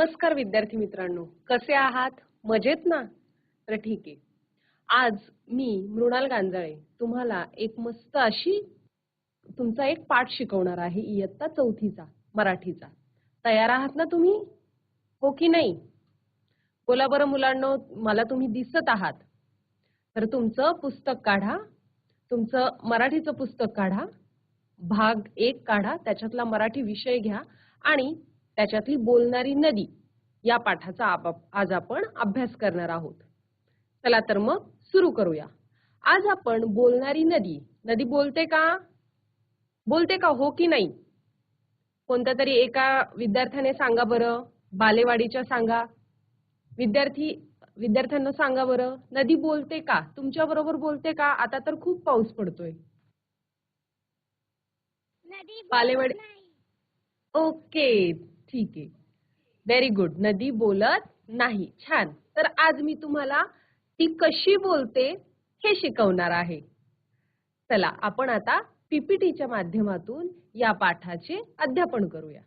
नमस्कार विद्यार्थी मित्रांनो. कसे आहात? मजेत ना? तर ठीक आहे. आज मी मृणाल गांजाळे तुम्हाला एक मस्त अशी तुमचा एक पाठ शिकवणार आहे इयत्ता चौथीचा मराठीचा. तयार आहात ना तुम्ही? हो की नाही? बोला बरं मुलांनो मला तुम्ही दिसत आहात. तर तुमचं पुस्तक काढा. तुमचं मराठीचं पुस्तक काढा. भाग एक काढा त्याच्यातला मराठी विषय घ्या. आणि त्याच्यातली बोलणारी नदी या पाठाचा आज आपण अभ्यास करणार आहोत. चला तर मग सुरू करूया. आज आपण बोलणारी नदी नदी बोलते का? बोलते का हो की नाही? कोणत्या तरी एका विद्यार्थ्याने सांगा बरं. बालेवाडीच्या सांगा. विद्यार्थी विद्यार्थ्यांना सांगा बरं. नदी बोलते का? तुमच्या बरोबर बोलते का? आता तर खूप पाऊस पडतोय. बालेवाडी-. ओके. ठीक आहे. व्हेरी गुड नदी बोलत नाही. छान. तर आज मी तुम्हाला ती कशी बोलते हे शिकवणार आहे. चला आपण आता पीपीटीच्या माध्यमातून या पाठाचे अध्यापन करूया.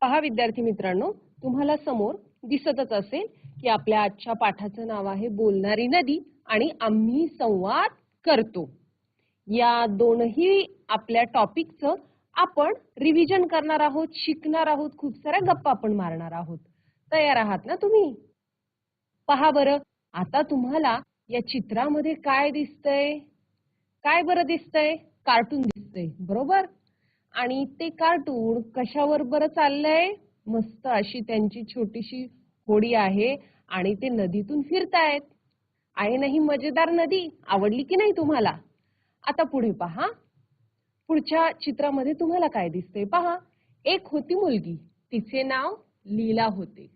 पहा विद्यार्थी मित्रांनो तुम्हाला समोर दिसतच असेल की आपल्या आजच्या पाठाचं नाव आहे बोलणारी नदी आणि आम्ही संवाद करतो. या दोनही आपल्या टॉपिकचं आपण रिव्हिजन करणार आहोत शिकणार आहोत खूप साऱ्या गप्पा पण मारणार आहोत. तयार आहात ना तुम्ही? पहा बरं आता तुम्हाला या चित्रामध्ये काय दिसतंय? काय बरं दिसतंय? कार्टून दिसतंय बरोबर? आणि ते कार्टून कशावर बरं चाललंय? मस्त अशी त्यांची छोटीशी होडी आहे आणि ते नदीतून फिरतायत. आहे ना ही मजेदार नदी? आवडली की नाही तुम्हाला? आता पुढे पहा. पुढच्या चित्रामध्ये तुम्हाला काय दिसते पहा एक होती मुलगी. तिचे नाव लीला होते.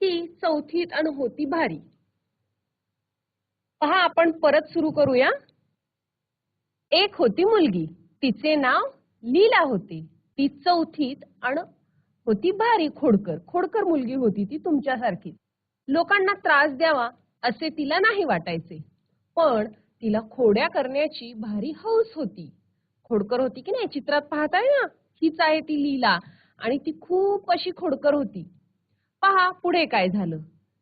ती चौथीत आणि होती भारी. पहा आपण परत सुरू करूया. एक होती मुलगी. तिचे नाव लीला होते. ती चौथीत आणि होती भारी खोडकर. खोडकर मुलगी होती ती तुमच्यासारखी. लोकांना त्रास द्यावा असे तिला नाही वाटायचे. पण तिला खोड्या करण्याची भारी हौस होती. खोडकर होती की नाही? चित्रात पाहताय ना? हीच आहे ती लीला. आणि ती खूप अशी खोडकर होती. पहा पुढे काय झालं?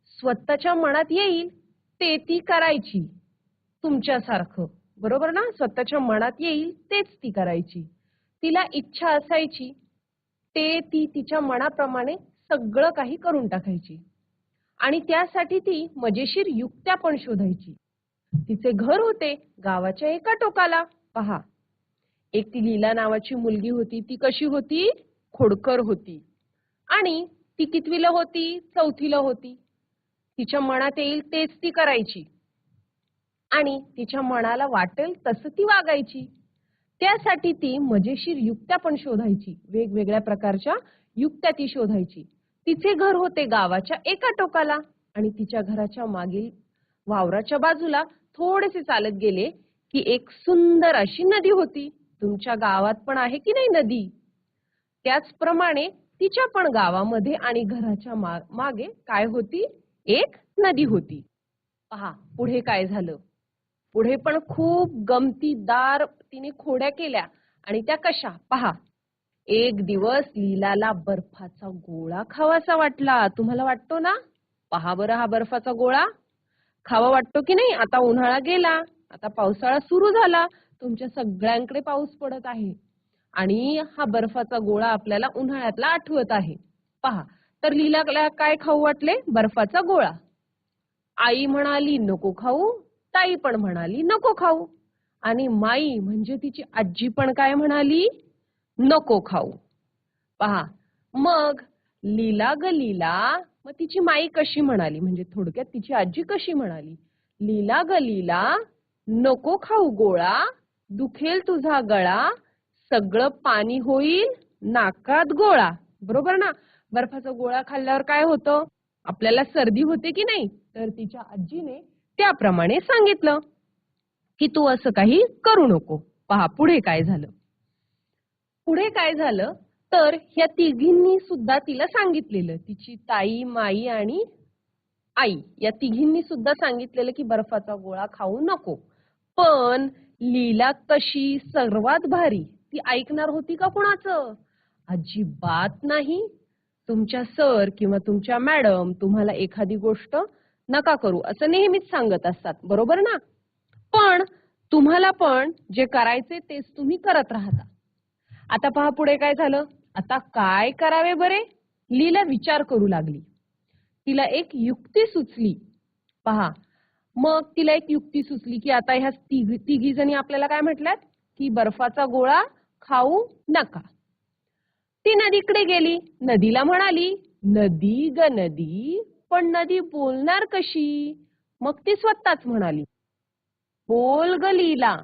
स्वतःच्या मनात येईल ते ती करायची. तुमच्यासारखं. बरोबर ना? स्वतःच्या मनात येईल तेच ती करायची. तिला इच्छा असायची ते ती तिच्या मनाप्रमाणे सगळं काही करून टाकायची. आणि त्यासाठी ती मजेशीर युक्त्या पण शोधायची. तिचे घर होते गावाच्या एका टोकाला. पहा. एक ती लीला नावाची मुलगी होती ती कशी होती? खोडकर होती. आणि ती कितवीला होती? चौथीला होती. तिच्या मनात येईल तेच ती करायची. आणि तिच्या मनाला वाटेल तसं ती वागायची. त्यासाठी ती मजेशीर युक्त्या पण शोधायची. वेगवेगळ्या प्रकारच्या युक्त्या ती शोधायची. तिचे घर होते गावाच्या एका टोकाला आणि तिच्या घराच्या मागील वावराच्या बाजूला थोडेसे चालत गेले की एक सुंदर अशी नदी होती. तुमच्या गावात पण आहे की नाही नदी? त्याचप्रमाणे तिच्या पण गावामध्ये आणि घराच्या मा- मागे काय होती? एक नदी होती. पहा पुढे काय झालं? पुढे पण खूप गमतीदार तिने खोड्या केल्या. आणि त्या कशा? पहा. एक दिवस लीलाला बर्फाचा गोळा खावासा वाटला. तुम्हाला वाटतो ना? पहा बरं हा बर्फाचा गोळा. खावा वाटतो की नाही? आता उन्हाळा गेला आता पावसाळा सुरू झाला तुमच्या सगळ्यांकडे पाऊस पडत आहे. आणि हा बर्फाचा गोळा आपल्याला उन्हाळ्यातला आठवत आहे. पहा तर लिलाला काय खाऊ वाटले? बर्फाचा गोळा. आई म्हणाली नको खाऊ. ताई पण म्हणाली नको खाऊ. आणि माई म्हणजे तिची आजी पण काय म्हणाली? नको खाऊ. पहा मग लीला ग लीला मग तिची माई कशी म्हणाली? म्हणजे थोडक्यात तिची आजी कशी म्हणाली? लीला ग लीला नको खाऊ गोळा दुखेल तुझा गळा सगळं पाणी होईल नाकात गोळा. बरोबर ना? बर्फाचा गोळा खाल्ल्यावर काय होतं? आपल्याला सर्दी होते की नाही? तर तिच्या आजीने त्याप्रमाणे सांगितलं. की तू असं काही करू नको. पहा पुढे काय झालं? पुढे काय झालं? तर ह्या तिघींनी सुद्धा तिला सांगितलेलं. तिची ताई माई आणि आई. या तिघींनी सुद्धा सांगितलेलं की बर्फाचा गोळा खाऊ नको. पण लीला कशी सर्वात भारी. ती ऐकणार होती का कुणाचं? अजिबात नाही. तुमच्या सर किंवा तुमच्या मॅडम तुम्हाला एखादी गोष्ट नका करू असं नेहमीच सांगत असतात. बरोबर ना? पण तुम्हाला पण जे करायचे तेच तुम्ही करत राहता. आता पहा पुढे काय झालं. आता काय करावे बरे? लीला विचार करू लागली. तिला एक युक्ती सुचली. पहा मग तिला एक युक्ती सुचली की आता ह्या तिघी तिघी जणी आपल्याला काय म्हटल्यात? की बर्फाचा गोळा खाऊ नका. ती नदीकडे गेली. नदीला म्हणाली नदी ग नदी पण नदी बोलणार कशी? मग ती स्वतःच म्हणाली बोल ग लीला.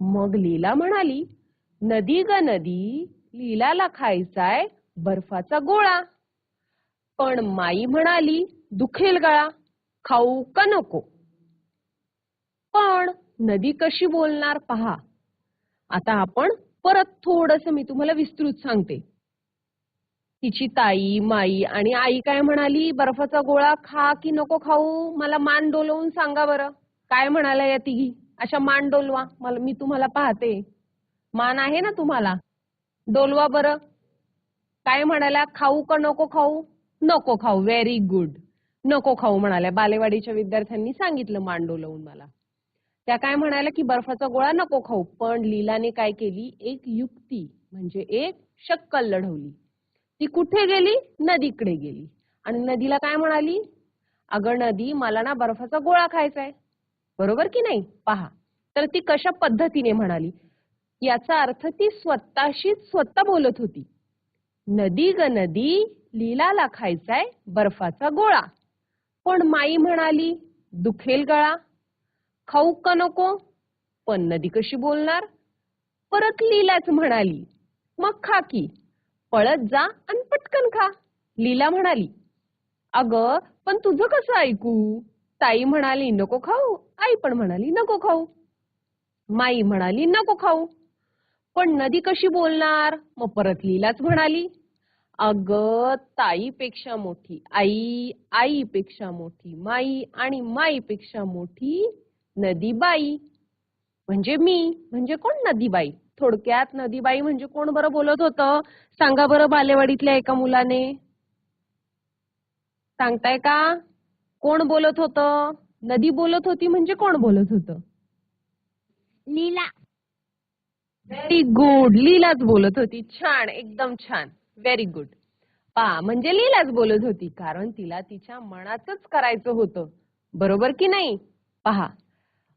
मग लीला म्हणाली नदी ग नदी लीलाला खायचाय बर्फाचा गोळा. पण माई म्हणाली दुखेल गळा खाऊ का नको? पण नदी कशी बोलणार पहा. आता आपण परत थोडस मी तुम्हाला विस्तृत सांगते. तिची ताई माई आणि आई काय म्हणाली बर्फाचा गोळा खा की नको खाऊ? मला मान डोलवून सांगा बरं. काय म्हणाला या तिघी? अशा मान डोलवा. मला मी तुम्हाला पाहते. मान आहे ना तुम्हाला? डोलवा बरं. काय म्हणाल्या? खाऊ का नको खाऊ? नको खाऊ. व्हेरी गुड नको खाऊ म्हणाल्या. बालेवाडीच्या विद्यार्थ्यांनी सांगितलं मान मला. त्या काय म्हणाल्या की बर्फाचा गोळा नको खाऊ. पण लीलाने काय केली? एक युक्ती म्हणजे एक शक्कल लढवली. ती कुठे गेली? नदीकडे गेली. आणि नदीला काय म्हणाली? अगं नदी मला ना बर्फाचा गोळा खायचा आहे बरोबर की नाही? पहा. तर ती कशा पद्धतीने म्हणाली? याचा अर्थ ती स्वतःशीच स्वतः बोलत होती. नदी ग नदी लीलाला खायचाय बर्फाचा गोळा. पण माई म्हणाली दुखेल गळा. खाऊ का नको? पण नदी कशी बोलणार? परत लीलाच म्हणाली मग खा की. पळत जा आणि पटकन खा. लीला म्हणाली अगं पण तुझं कसं ऐकू? ताई म्हणाली नको खाऊ. आई पण म्हणाली नको खाऊ. माई म्हणाली नको खाऊ. पण नदी कशी बोलणार? मग परत लीलाच म्हणाली. अग ताईपेक्षा मोठी आई आईपेक्षा मोठी माई आणि माईपेक्षा मोठी नदीबाई. म्हणजे मी म्हणजे कोण नदीबाई? थोडक्यात नदीबाई म्हणजे कोण बरं बोलत होतं? सांगा बरं बालेवाडीतल्या एका मुलाने. सांगताय का? कोण बोलत होतं? नदी बोलत होती म्हणजे कोण बोलत होतं? लीला. व्हेरी गुड लीलाच बोलत होती. छान. एकदम छान. व्हेरी गुड पा म्हणजे लीलाच बोलत होती. कारण तिला तिच्या मनातच करायचं होतं. बरोबर की नाही? पहा.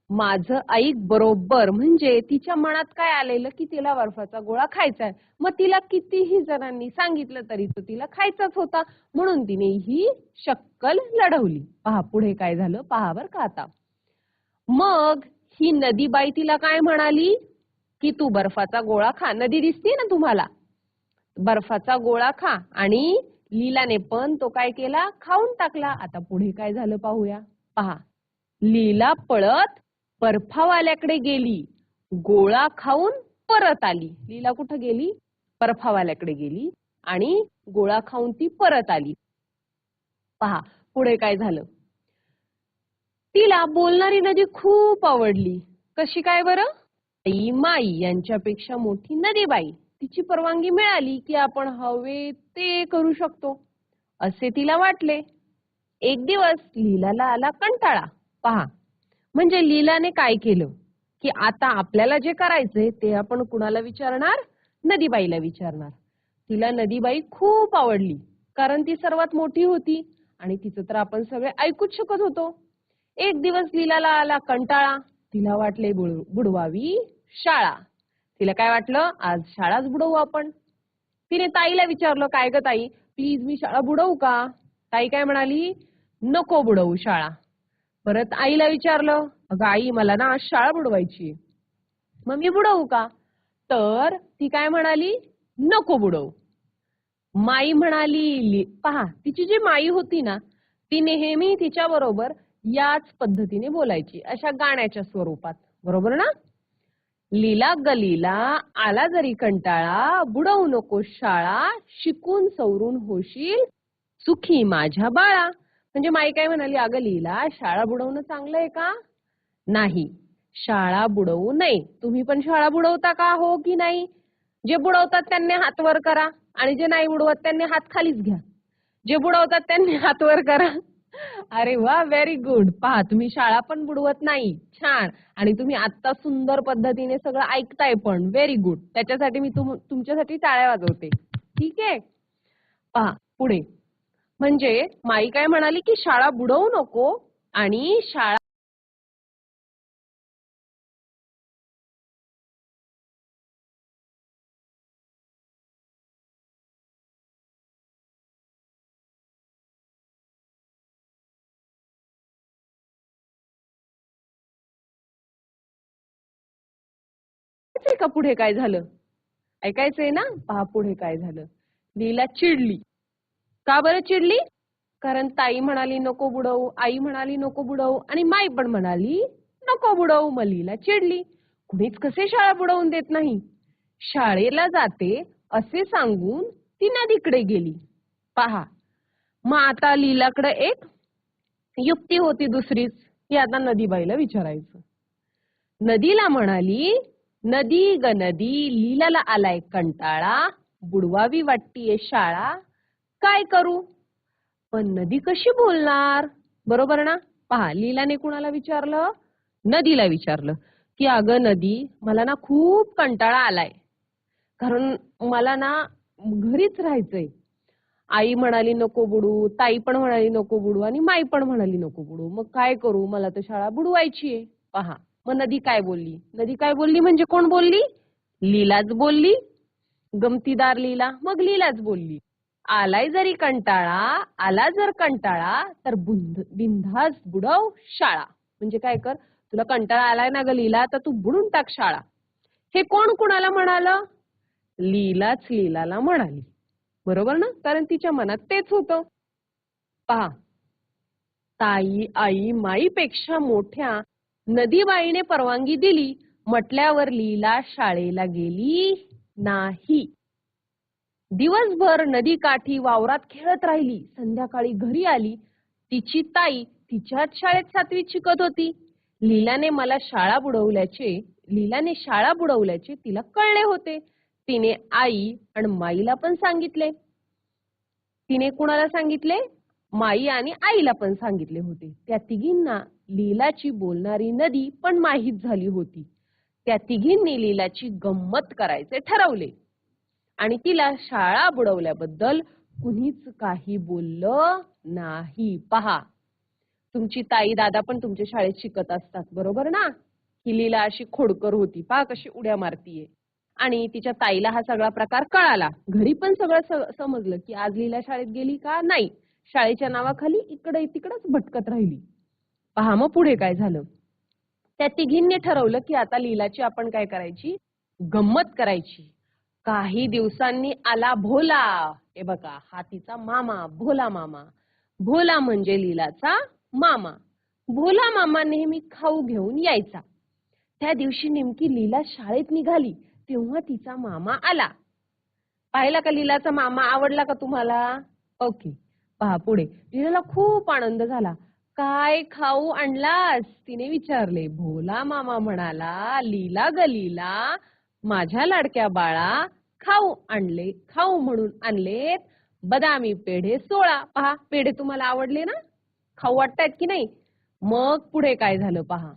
माझं ऐक बरोबर. म्हणजे तिच्या मनात काय आलेलं की तिला बर्फाचा गोळा खायचा आहे. मग तिला कितीही जणांनी सांगितलं तरी तो तिला खायचाच होता. म्हणून तिने ही शक्कल लढवली. पहा पुढे काय झालं? पहा बर का आता. मग ही नदीबाई तिला काय म्हणाली? की तू बर्फाचा गोळा खा. नदी दिसते ना तुम्हाला? बर्फाचा गोळा खा. आणि लीलाने पण तो काय केला? खाऊन टाकला. आता पुढे काय झालं पाहूया. पहा. लीला पळत बर्फावाल्याकडे गेली. गोळा खाऊन परत आली. लीला कुठं गेली? बर्फावाल्याकडे गेली आणि गोळा खाऊन ती परत आली. पहा. पुढे काय झालं? तिला बोलणारी नदी खूप आवडली. कशी काय बरं? आई माई यांच्यापेक्षा मोठी नदीबाई. तिची परवानगी मिळाली की आपण हवे ते करू शकतो. असे तिला वाटले. एक दिवस लीलाला आला कंटाळा. पहा. म्हणजे लीलाने काय केलं? की आता आपल्याला जे करायचंय ते आपण कुणाला विचारणार? नदीबाईला विचारणार. तिला नदीबाई खूप आवडली. कारण ती सर्वात मोठी होती आणि तिचं तर आपण सगळे ऐकूच शकत होतो. एक दिवस लीलाला आला कंटाळा. तिला वाटले बुड- बुडवावी. शाळा. तिला काय वाटलं? आज शाळाच बुडवू आपण. तिने ताईला विचारलं काय ग ताई? प्लीज मी शाळा बुडवू का? ताई काय म्हणाली नको बुडवू शाळा. परत आईला विचारलं अगं आई मला ना आज शाळा बुडवायची मग मी बुडवू का? तर ती काय म्हणाली नको बुडवू. माई म्हणाली पहा तिची जी माई होती ना ती नेहमी तिच्या बरोबर याच पद्धतीने बोलायची अशा गाण्याच्या स्वरूपात. बरोबर ना? लीला गलीला आला जरी कंटाळा बुडवू नको शाळा शिकून सवरून होशील सुखी माझ्या बाळा. म्हणजे माई काय म्हणाली अगं लीला शाळा बुडवणं चांगलं आहे का? नाही शाळा बुडवू नये. तुम्ही पण शाळा बुडवता का हो की नाही? जे बुडवतात त्यांनी हात वर करा आणि जे नाही बुडवत त्यांनी हात खालीच घ्या. जे बुडवतात त्यांनी हात वर करा. अरे वा व्हेरी गुड पहा तुम्ही शाळा पण बुडवत नाही. छान. आणि तुम्ही आता सुंदर पद्धतीने सगळं ऐकताय पण. व्हेरी गुड त्याच्यासाठी मी तुम तुमच्यासाठी टाळ्या वाजवते. ठीक आहे? पहा पुढे. म्हणजे माई काय म्हणाली की शाळा बुडवू नको आणि शाळा का पुढे काय झालं? ऐकायचंय ना? पहा पुढे काय झालं. लीला चिडली. का बरं चिडली? कारण ताई म्हणाली नको बुडवू. आई म्हणाली नको बुडवू. आणि माई पण म्हणाली नको बुडवू. मग लीला चिडली. कुणीच कसे शाळा बुडवून देत नाही? शाळेला जाते असे सांगून ती नदीकडे गेली. पहा. मग आता लीलाकडे एक युक्ती होती दुसरीच. की आता नदीबाईला विचारायचं. नदीला म्हणाली नदी ग नदी लीलाला आलाय कंटाळा बुडवावी वाटतीये शाळा. काय करू? पण नदी कशी बोलणार? बरोबर ना? पहा लीलाने कुणाला विचारलं? नदीला विचारलं की अगं नदी मला ना खूप कंटाळा आलाय. कारण मला ना घरीच राहायचंय. आई म्हणाली नको बुडू. ताई पण म्हणाली नको बुडू. आणि माई पण म्हणाली नको बुडू. मग काय करू? मला तर शाळा बुडवायची आहे पहा. मग नदी काय बोलली? नदी काय बोलली म्हणजे कोण बोलली? लीलाच बोलली. गमतीदार लीला मग लीलाच बोलली. आलाय जरी कंटाळा आला जर कंटाळा तर बिंधास बुडव शाळा. म्हणजे काय कर? तुला कंटाळा आलाय ना ग लीला तर तू बुडून टाक शाळा. हे कोण कुणाला म्हणालं? लीलाच लीलाला म्हणाली. बरोबर ना? कारण तिच्या मनात तेच होतं. पहा. ताई आई माईपेक्षा मोठ्या नदीबाईने परवानगी दिली म्हटल्यावर लीला शाळेला गेली नाही. दिवसभर नदीकाठी वावरात खेळत राहिली. संध्याकाळी घरी आली. तिची ताई तिच्याच शाळेत सातवीत शिकत होती. लीलाने मला शाळा बुडवल्याचे लीलाने शाळा बुडवल्याचे तिला कळले होते. तिने आई आणि माईला पण सांगितले. तिने कुणाला सांगितले? माई आणि आईला पण सांगितले होते. त्या तिघींना लीलाची बोलणारी नदी पण माहीत झाली होती. त्या तिघींनी लीलाची गंमत करायचे ठरवले. आणि तिला शाळा बुडवल्याबद्दल कुणीच काही बोललं नाही. पहा तुमची ताई दादा पण तुमच्या शाळेत शिकत असतात बरोबर ना? ही लीला अशी खोडकर होती पहा कशी उड्या मारतीये. आणि तिच्या ताईला हा सगळा प्रकार कळाला. घरी पण सगळं समजलं की आज लीला शाळेत गेली का? नाही. शाळेच्या नावाखाली इकडे तिकडच भटकत राहिली. पहा मग पुढे काय झालं? त्या तिघींनी ठरवलं की आता लीलाची आपण काय करायची? गंमत करायची. काही दिवसांनी आला भोला. हे बघा हा तिचा मामा भोला मामा. भोला म्हणजे लीलाचा मामा. भोला मामा नेहमी खाऊ घेऊन यायचा. त्या दिवशी नेमकी लीला शाळेत निघाली तेव्हा तिचा मामा आला. पाहिला का लीलाचा मामा? आवडला का तुम्हाला? ओके. पहा पुढे. लीलाला खूप आनंद झाला. काय खाऊ आणलास? तिने विचारले. भोला मामा म्हणाला लीला गलीला माझ्या लाडक्या बाळा खाऊ आणले खाऊ म्हणून आणलेत. बदामी पेढे सोळा. पहा पेढे तुम्हाला आवडले ना? खाऊ वाटतायत की नाही? मग पुढे काय झालं पहा.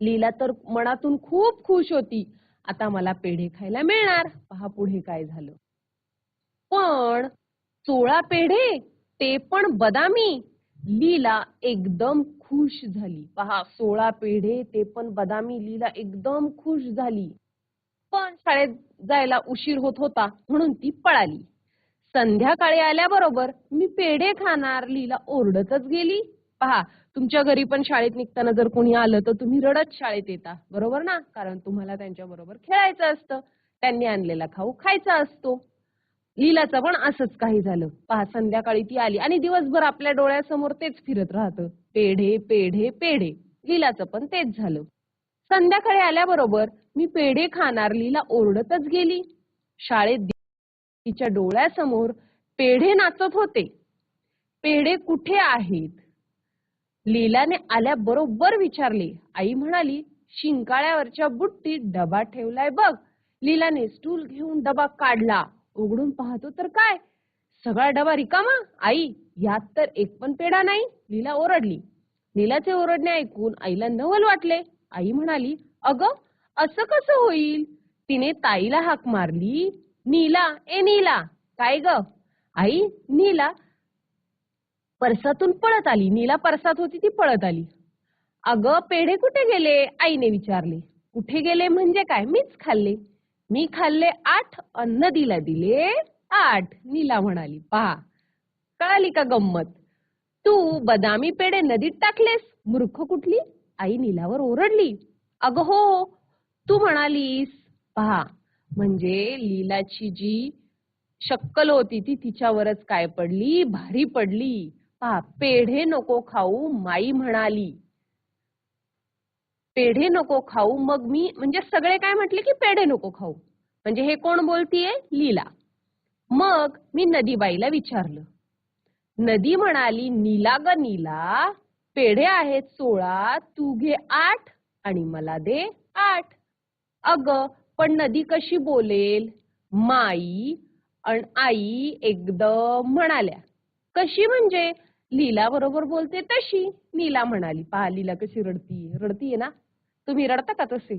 लीला तर मनातून खूप खुश होती. आता मला पेढे खायला मिळणार. पहा पुढे काय झालं. पण सोळा पेढे ते पण बदामी. लीला एकदम खुश झाली. पहा सोळा पेढे ते पण बदामी लीला एकदम खुश झाली. पण शाळेत जायला उशीर होत होता म्हणून ती पळाली. संध्याकाळी आल्याबरोबर मी पेढे खाणार लीला ओरडतच गेली. पहा तुमच्या घरी पण शाळेत निघताना जर कोणी आलं तर तुम्ही रडत शाळेत येता. बरोबर ना? कारण तुम्हाला त्यांच्या बरोबर खेळायचं असतं. त्यांनी आणलेला खाऊ खायचा असतो. लीलाचं पण असंच काही झालं. पहा संध्याकाळी ती आली आणि दिवसभर आपल्या डोळ्यासमोर तेच फिरत राहतं. पेढे पेढे पेढे. लीलाचं पण तेच झालं. संध्याकाळी आल्याबरोबर मी पेढे खाणार लीला ओरडतच गेली. शाळेत तिच्या डोळ्यासमोर पेढे नाचत होते. पेढे कुठे आहेत? लीलाने आल्याबरोबर विचारले. आई म्हणाली शिंकाळ्यावरच्या बुट्टीत डबा ठेवलाय बघ. लीलाने स्टूल घेऊन डबा काढला. उघडून पाहतो तर काय? सगळा डबा रिकामा? आई यात तर एक पण पेढा नाही. लीला ओरडली. नीलाचे ओरडणे ऐकून आईला नवल वाटले. आई म्हणाली अग असं कसं होईल? तिने ताईला हाक मारली. नीला ए नीला काय ग? आई नीला. परसातून पळत आली. नीला परसात होती ती पळत आली. अगं पेढे कुठे गेले? आईने विचारले. कुठे गेले म्हणजे काय? मीच खाल्ले. मी खाल्ले आठ अन्न नदीला दिले आठ. नीला म्हणाली पहा कळाली का गंमत? तू बदामी पेढे नदीत टाकलेस. मूर्ख कुठली? आई नीलावर ओरडली. अग हो तू म्हणालीस. पहा म्हणजे लीलाची जी शक्कल होती ती तिच्यावरच काय पडली? भारी पडली. पहा पेढे नको खाऊ माई म्हणाली. पेढे नको खाऊ. मग मी म्हणजे सगळे काय म्हटले की पेढे नको खाऊ. म्हणजे हे कोण बोलतीये? लीला. मग मी नदीबाईला विचारलं. नदी म्हणाली नीला ग नीला पेढे आहेत सोळा तू घे आठ आणि मला दे आठ. अग पण नदी कशी बोलेल? माई अन आई एकदम म्हणाल्या. कशी म्हणजे? लीला बरोबर बोलते तशी. नीला म्हणाली पहा लीला कशी रडती रडतीये ना? तुम्ही रडता का तसे?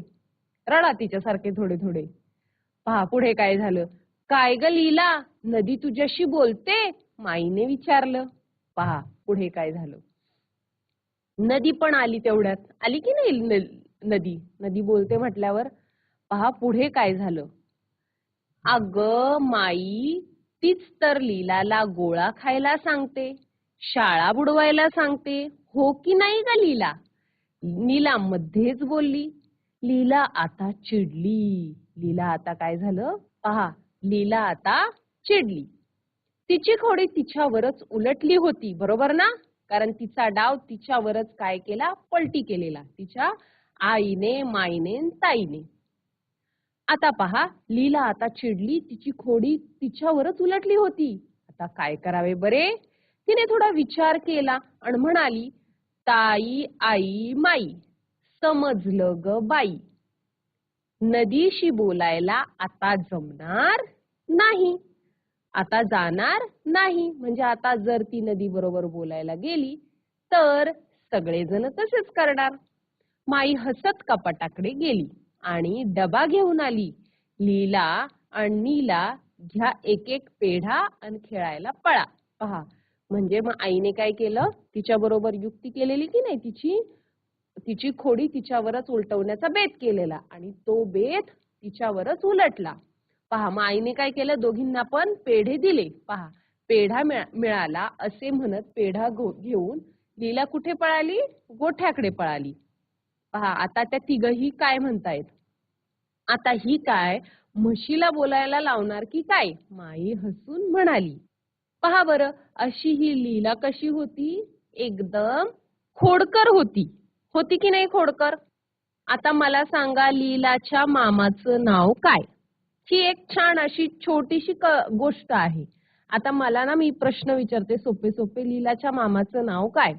रडा तिच्यासारखे थोडे थोडे पहा पुढे काय झालं? काय ग लीला? नदी तुझ्याशी बोलते? माईने विचारलं. पहा पुढे काय झालं? नदी पण आली तेवढ्यात. आली की नाही नदी? नदी बोलते म्हटल्यावर पहा पुढे काय झालं? अग माई तीच तर लीलाला गोळा खायला सांगते. शाळा बुडवायला सांगते. हो की नाही का लीला? नीला मध्येच बोलली. लीला आता चिडली. लीला आता काय झालं? पहा लीला आता चिडली. तिची खोडी तिच्यावरच उलटली होती बरोबर ना? कारण तिचा डाव तिच्यावरच काय केला? पलटी केलेला तिच्या आईने माईने ताईने. आता पहा लीला आता चिडली तिची खोडी तिच्यावरच उलटली होती. आता काय करावे बरे? तिने थोडा विचार केला आणि म्हणाली ताई आई माई समजलं ग बाई. नदीशी बोलायला आता जमणार नाही. आता जाणार नाही. म्हणजे आता जर ती नदी बरोबर बोलायला गेली तर सगळेजण तसेच करणार. माई हसत कपाटाकडे गेली आणि डबा घेऊन आली. लीला आणि नीला घ्या एक एक पेढा आणि खेळायला पळा. पहा म्हणजे मग आईने काय केलं? तिच्या बरोबर युक्ती केलेली की नाही तिची? तिची खोडी तिच्यावरच उलटवण्याचा बेत केलेला आणि तो बेत तिच्यावरच उलटला. पहा मग आईने काय केलं? दोघींना पण पेढे दिले. पहा पेढा मिळाला असे म्हणत पेढा घेऊन लीला कुठे पळाली? गोठ्याकडे पळाली. पहा आता त्या तिघही काय म्हणतायत? आता ही काय म्हशीला बोलायला लावणार की काय? माई हसून म्हणाली. पहा बरं अशी ही लीला कशी होती? एकदम खोडकर होती. होती की नाही खोडकर? आता मला सांगा लीलाच्या मामाचं नाव काय? ही एक छान अशी छोटीशी गोष्ट आहे. आता मला ना मी प्रश्न विचारते सोपे सोपे लीलाच्या मामाचं नाव काय?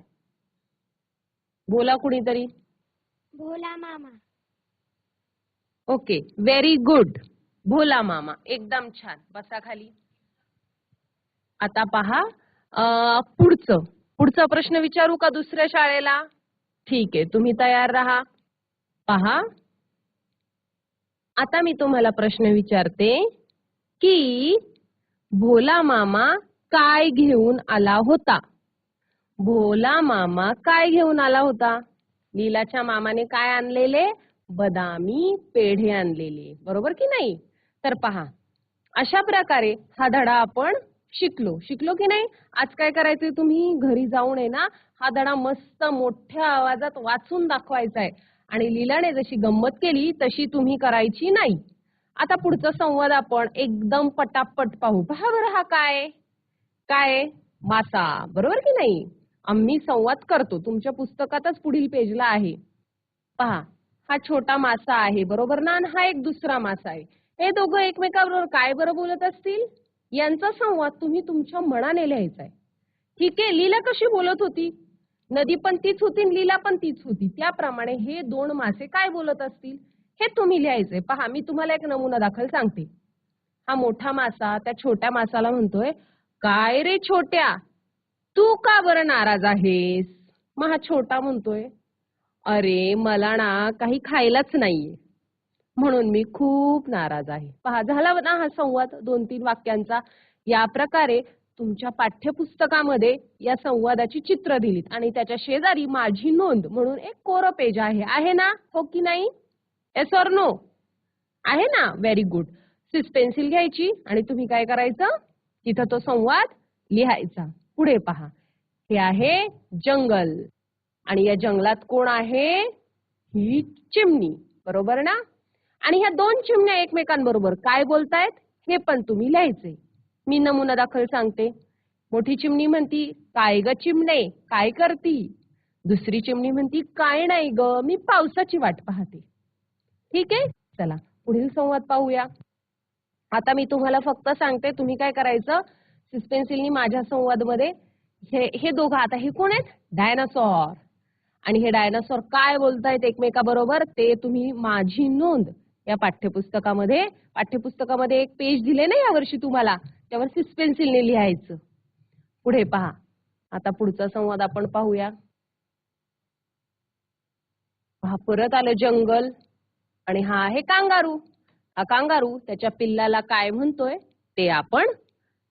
बोला कुणीतरी. भोला मामा. ओके व्हेरी गुड भोला मामा एकदम छान. बसा खाली. आता पहा पुढचं. पुढचा प्रश्न विचारू का दुसऱ्या शाळेला? ठीक आहे तुम्ही तयार राहा. पहा. आता मी तुम्हाला प्रश्न विचारते की भोला मामा काय घेऊन आला होता? भोला मामा काय घेऊन आला होता? लीलाच्या मामाने काय आणलेले? बदामी पेढे आणलेले. बरोबर की नाही? तर पहा अशा प्रकारे हा धडा आपण शिकलो. शिकलो की नाही? आज काय करायचंय? तुम्ही घरी जाऊन आहे ना हा धडा मस्त मोठ्या आवाजात वाचून दाखवायचा आहे आणि लीलाने जशी गंमत केली तशी तुम्ही करायची नाही. आता पुढचा संवाद आपण एकदम पटापट पाहू. पहा बरं हा काय? काय? मासा. बरोबर की नाही? आम्ही संवाद करतो. तुमच्या पुस्तकातच पुढील पेजला आहे. पहा हा छोटा मासा आहे. बरोबर ना? हा एक दुसरा मासा आहे. हे दोघं एकमेकाबरोबर काय बरं बोलत असतील? यांचा संवाद तुम्ही तुमच्या मनाने लिहायचा आहे ठीक आहे लीला कशी बोलत होती? नदी पण तीच होती आणि लीला पण तीच होती. त्याप्रमाणे हे दोन मासे काय बोलत असतील हे तुम्ही लिहायचंय. पहा मी तुम्हाला एक नमुना दाखल सांगते. हा मोठा मासा त्या छोट्या मासाला म्हणतोय काय रे छोट्या तू का बरं नाराज आहेस? मग हा छोटा म्हणतोय अरे मला ना काही खायलाच नाहीये. म्हणून मी खूप नाराज आहे. पहा झाला ना हा संवाद दोन तीन वाक्यांचा. या प्रकारे तुमच्या पाठ्यपुस्तकामध्ये या संवादाची चित्र दिलीत आणि त्याच्या शेजारी माझी नोंद म्हणून एक कोर पेज आहे. आहे ना? हो की नाही? एस ऑर नो आहे ना? व्हेरी गुड सिस पेन्सिल घ्यायची आणि तुम्ही काय करायचं? तिथं तो संवाद लिहायचा. पुढे पहा. हे आहे जंगल. आणि या जंगलात कोण आहे? ही चिमणी. बरोबर ना? आणि ह्या दोन चिमण्या एकमेकांबरोबर काय बोलतायत हे पण तुम्ही लिहायचे. मी नमुना दाखल सांगते. मोठी चिमणी म्हणती काय ग चिमणे? काय करती? दुसरी चिमणी म्हणती काय नाही ग मी पावसाची वाट पाहते. ठीक आहे? चला पुढील संवाद पाहूया. आता मी तुम्हाला फक्त सांगते तुम्ही काय करायचं? सिस्पेन्सिलनी माझ्या संवादमध्ये. हे हे दोघं आता हे कोण आहेत? डायनासॉर आणि हे डायनासॉर काय बोलतायत एकमेकाबरोबर ते तुम्ही माझी नोंद. या पाठ्यपुस्तकामध्ये. पाठ्यपुस्तकामध्ये एक पेज दिले ना यावर्षी तुम्हाला. त्यावर सिस्पेन्सिलने लिहायचं. पुढे पहा. आता पुढचा संवाद आपण पाहूया. पहा परत आलं जंगल. आणि हा आहे कांगारू. हा कांगारू त्याच्या पिल्लाला काय म्हणतोय? ते आपण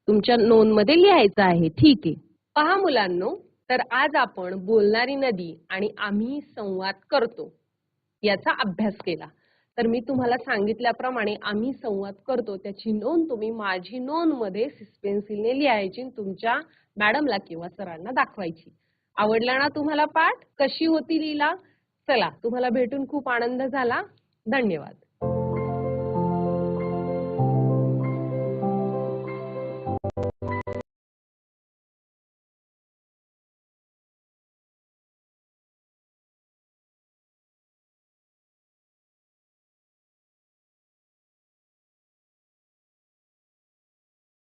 तुमच्या नोंदमध्ये लिहायचं आहे. ठीक आहे. पहा मुलांनो तर आज आपण बोलणारी नदी आणि आम्ही संवाद करतो. याचा अभ्यास केला. तर मी तुम्हाला सांगितल्याप्रमाणे आम्ही संवाद करतो. त्याची नोंद तुम्ही माझी नोंदमध्ये सिस्पेन्सिलने लिहायची तुमच्या मॅडमला किंवा सरांना दाखवायची. आवडला ना तुम्हाला पाठ? कशी होती लिहिला चला तुम्हाला भेटून खूप आनंद झाला. धन्यवाद.